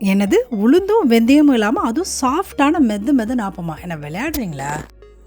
எனது உளுந்தும் வெந்தயமும் இல்லாமல் அதுவும் சாஃப்டான மெது மெதுன்னு ஆப்பமா என்ன விளையாடுறீங்களா?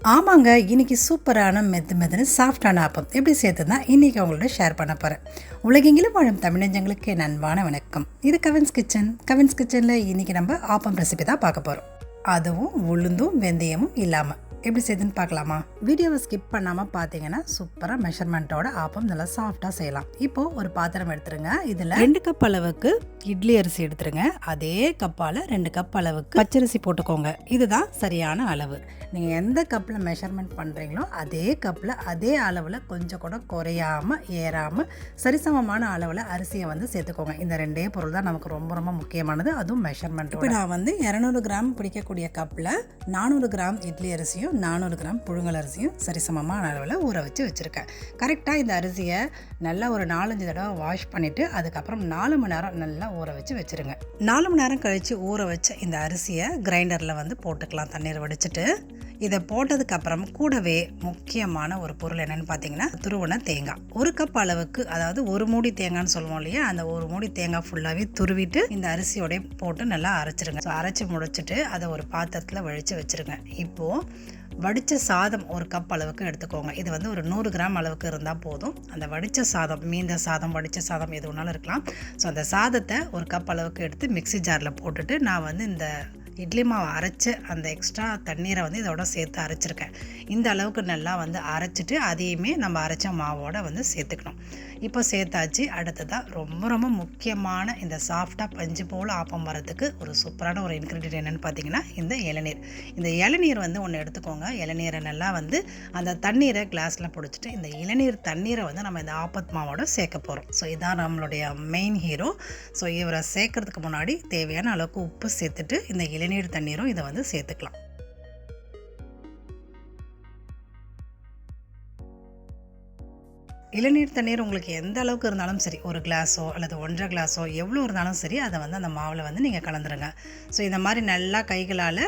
ஆமாங்க இன்னைக்கு சூப்பரான மெது மெதுன்னு சாஃப்டான ஆப்பம் எப்படி சேர்த்துனா இன்றைக்கி அவங்களோட ஷேர் பண்ண போகிறேன் உலகெங்கிலும் வாழும் தமிழஞ்சங்களுக்கு என் அன்பான வணக்கம். இது கவின்ஸ் கிச்சன். கவின்ஸ் கிச்சனில் இன்றைக்கி நம்ம ஆப்பம் ரெசிபி தான் பார்க்க போகிறோம் அதுவும் உளுந்தும் வெந்தயமும் இல்லாமல் எப்படி செய்யுதுன்னு பார்க்கலாமா? வீடியோவை ஸ்கிப் பண்ணாமல் பார்த்தீங்கன்னா சூப்பராக மெஷர்மெண்ட்டோட ஆப்பம் நல்லா சாஃப்டாக செய்யலாம். இப்போது ஒரு பாத்திரம் எடுத்துருங்க. இதில் ரெண்டு கப் அளவுக்கு இட்லி அரிசி எடுத்துருங்க. அதே கப்பால் ரெண்டு கப் அளவுக்கு பச்சரிசி போட்டுக்கோங்க. இதுதான் சரியான அளவு. நீங்கள் எந்த கப்பில் மெஷர்மெண்ட் பண்ணுறீங்களோ அதே கப்பில் அதே அளவில் கொஞ்சம் கூட குறையாமல் ஏறாமல் சரிசமமான அளவில் அரிசியை வந்து சேர்த்துக்கோங்க. இந்த ரெண்டே பொருள் தான் நமக்கு ரொம்ப ரொம்ப முக்கியமானது. அதுவும் மெஷர்மெண்ட் இப்போ நான் வந்து இரநூறு கிராம் பிடிக்கக்கூடிய கப்பில் நானூறு கிராம் இட்லி அரிசியும் நானூறு கிராம் புழுங்கல் அரிசியும் சரிசமமான அளவில் ஊற வச்சு வச்சுருக்கேன். கரெக்டாக இந்த அரிசியை நல்லா ஒரு நாலஞ்சு தடவை வாஷ் பண்ணிவிட்டு அதுக்கப்புறம் நாலு மணி நேரம் நல்லா ஊற வச்சு வச்சுருங்க. நாலு மணி நேரம் கழித்து ஊற வச்ச இந்த அரிசியை கிரைண்டரில் வந்து போட்டுக்கலாம் தண்ணீர் வடிச்சிட்டு. இதை போட்டதுக்கப்புறம் கூடவே முக்கியமான ஒரு பொருள் என்னென்னு பார்த்தீங்கன்னா துருவன தேங்காய். ஒரு கப் அளவுக்கு அதாவது ஒரு மூடி தேங்காய்னு சொல்லுவோம் இல்லையா அந்த ஒரு மூடி தேங்காய் ஃபுல்லாகவே துருவிட்டு இந்த அரிசியோடய போட்டு நல்லா அரைச்சிருங்க. ஸோ அரைச்சி முடிச்சுட்டு அதை ஒரு பாத்திரத்தில் வழித்து வச்சுருங்க. இப்போது வடித்த சாதம் ஒரு கப் அளவுக்கு எடுத்துக்கோங்க. இது வந்து ஒரு நூறு கிராம் அளவுக்கு இருந்தால் போதும். அந்த வடித்த சாதம் மீந்த சாதம் வடித்த சாதம் எது வேணாலும் இருக்கலாம். ஸோ அந்த சாதத்தை ஒரு கப் அளவுக்கு எடுத்து மிக்சி ஜாரில் போட்டுட்டு நான் வந்து இந்த இட்லி மாவு அரைச்சி அந்த எக்ஸ்ட்ரா தண்ணீரை வந்து இதோட சேர்த்து அரைச்சிருக்கேன். இந்த அளவுக்கு நல்லா வந்து அரைச்சிட்டு அதையுமே நம்ம அரைச்ச மாவோட வந்து சேர்த்துக்கணும். இப்போ சேர்த்தாச்சு. அடுத்ததாக ரொம்ப ரொம்ப முக்கியமான இந்த சாஃப்டாக பஞ்சு போல் ஆப்பம் வரதுக்கு ஒரு சூப்பரான ஒரு இன்க்ரீடியன்ட் என்னென்னு பார்த்தீங்கன்னா இந்த இளநீர். இந்த இளநீர் வந்து ஒன்று எடுத்துக்கோங்க. இளநீரை நல்லா வந்து அந்த தண்ணீரை கிளாஸில் பிடிச்சிட்டு இந்த இளநீர் தண்ணீரை வந்து நம்ம இந்த ஆப்பத் மாவோட சேர்க்க போகிறோம் ஸோ இதான் நம்மளுடைய மெயின் ஹீரோ ஸோ இவரை சேர்க்கறதுக்கு முன்னாடி தேவையான அளவுக்கு உப்பு சேர்த்துட்டு இந்த இளநீர் இளநீர் தண்ணீரும் இதை வந்து சேர்த்துக்கலாம். இளநீர் தண்ணீர் உங்களுக்கு எந்த அளவுக்கு இருந்தாலும் சரி ஒரு கிளாஸோ அல்லது ஒன்றரை கிளாஸோ எவ்வளோ இருந்தாலும் சரி அதை வந்து அந்த மாவில் வந்து நீங்கள் கலந்துருங்க. ஸோ இந்த மாதிரி நல்லா கைகளால்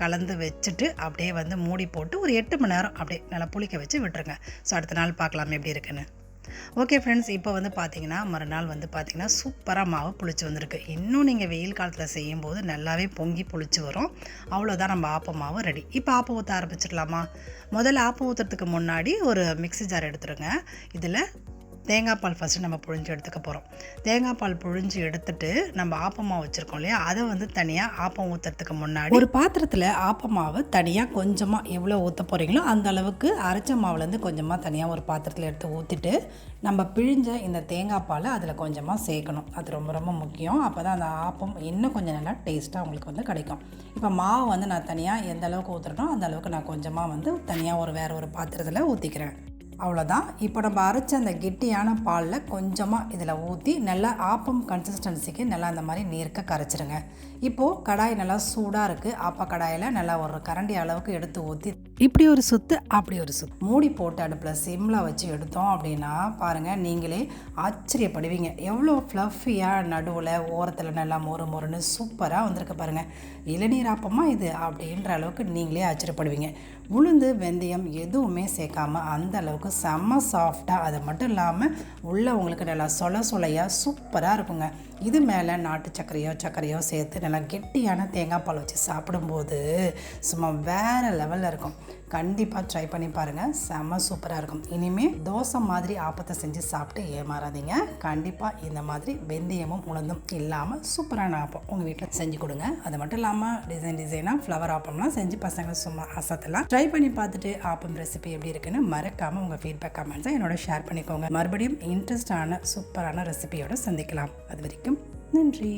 கலந்து வச்சுட்டு அப்படியே வந்து மூடி போட்டு ஒரு எட்டு மணி நேரம் அப்படியே நல்லா புளிக்க வச்சு விட்டுருங்க. ஸோ அடுத்த நாள் பார்க்கலாம் எப்படி இருக்குன்னு. ஓகே ஃப்ரெண்ட்ஸ் இப்போ வந்து பார்த்தீங்கன்னா மறுநாள் வந்து பார்த்தீங்கன்னா சூப்பராக மாவு புளிச்சு வந்திருக்கு. இன்னும் நீங்கள் வெயில் காலத்தில் செய்யும்போது நல்லாவே பொங்கி புளிச்சு வரும். அவ்வளோதான் நம்ம ஆப்ப மாவு ரெடி இப்போ ஆப்பம் ஊற்ற ஆரம்பிச்சிடலாமா? முதல்ல ஆப்பம் ஊற்றுறதுக்கு முன்னாடி ஒரு மிக்ஸி ஜார் எடுத்துருங்க. இதில் தேங்காய் பால் ஃபஸ்ட்டு நம்ம புழிஞ்சு எடுத்துக்க போகிறோம் தேங்காய் பால் புழிஞ்சு எடுத்துட்டு நம்ம ஆப்பமாக வச்சுருக்கோம் இல்லையா? அதை வந்து தனியாக ஆப்பம் ஊற்றுறதுக்கு முன்னாடி ஒரு பாத்திரத்தில் ஆப்பமாவை தனியாக கொஞ்சமாக எவ்வளோ ஊற்ற போகிறீங்களோ அந்த அளவுக்கு அரைச்ச மாவுலேருந்து கொஞ்சமாக தனியாக ஒரு பாத்திரத்தில் எடுத்து ஊற்றிட்டு நம்ம பிழிஞ்ச இந்த தேங்காய் பாலை அதில் கொஞ்சமாக சேர்க்கணும். அது ரொம்ப ரொம்ப முக்கியம். அப்போ தான் அந்த ஆப்பம் இன்னும் கொஞ்சம் நல்லா டேஸ்ட்டாக உங்களுக்கு வந்து கிடைக்கும். இப்போ மாவு வந்து நான் தனியாக எந்த அளவுக்கு ஊற்றுறனோ அந்த அளவுக்கு நான் கொஞ்சமாக வந்து தனியாக ஒரு வேறு ஒரு பாத்திரத்தில் ஊற்றிக்கிறேன் அவ்வளோதான் இப்போ நம்ம அரைச்ச அந்த கெட்டியான பாலில் கொஞ்சமாக இதில் ஊற்றி நல்லா ஆப்பம் கன்சிஸ்டன்சிக்கு நல்லா அந்த மாதிரி நீர்க்க கரைச்சிருங்க. இப்போது கடாய் நல்லா சூடாக இருக்குது ஆப்ப கடாயில் நல்லா ஒரு கரண்டி அளவுக்கு எடுத்து ஊற்றி இப்படி ஒரு சுத்து அப்படி ஒரு சுத்து. மூடி போட்டு அடுப்பில் சிம்மில் வச்சு எடுத்தோம் அப்படின்னா பாருங்கள் நீங்களே ஆச்சரியப்படுவீங்க. எவ்வளோ ஃப்ளஃபியாக நடுவில் ஓரத்தில் நல்லா மொறு மொறுன்னு சூப்பராக வந்திருக்கு பாருங்கள் இளநீர் ஆப்பமா இது? அப்படின்ற அளவுக்கு நீங்களே ஆச்சரியப்படுவீங்க. உளுந்து வெந்தயம் எதுவுமே சேர்க்காம அந்த அளவுக்கு செம்ம சாஃப்டாக அது மட்டும் இல்லாமல் உள்ளே உங்களுக்கு நல்லா சொல சொலையாக சூப்பராக இருக்குங்க. இது மேலே நாட்டு சர்க்கரையோ சர்க்கரையோ சேர்த்து நல்லா கெட்டியான தேங்காய் பால் வச்சு சாப்பிடும்போது சும்மா வேறு லெவலில் இருக்கும். கண்டிப்பாக ட்ரை பண்ணி பாருங்கள் செம்ம சூப்பராக இருக்கும். இனிமேல் தோசை மாதிரி ஆப்பத்தை செஞ்சு சாப்பிட்டு ஏமாறாதீங்க. கண்டிப்பாக இந்த மாதிரி வெந்தயமும் உளுந்தும் இல்லாமல் சூப்பரான ஆப்பம் உங்கள் வீட்டில் செஞ்சு கொடுங்க. அது மட்டும் இல்லாமல் டிசைன் டிசைனாக ஃப்ளவர் ஆப்பம்லாம் செஞ்சு பசங்க சும்மா அசத்தலாம். ட்ரை பண்ணி பார்த்துட்டு ஆப்பம் ரெசிபி எப்படி இருக்குன்னு மறக்காமல் உங்கள் ஃபீட்பேக் கமெண்ட்ஸை என்னோட ஷேர் பண்ணிக்கோங்க. மறுபடியும் இன்ட்ரெஸ்டான சூப்பரான ரெசிபியோடு சந்திக்கலாம். அது வரைக்கும் நன்றி.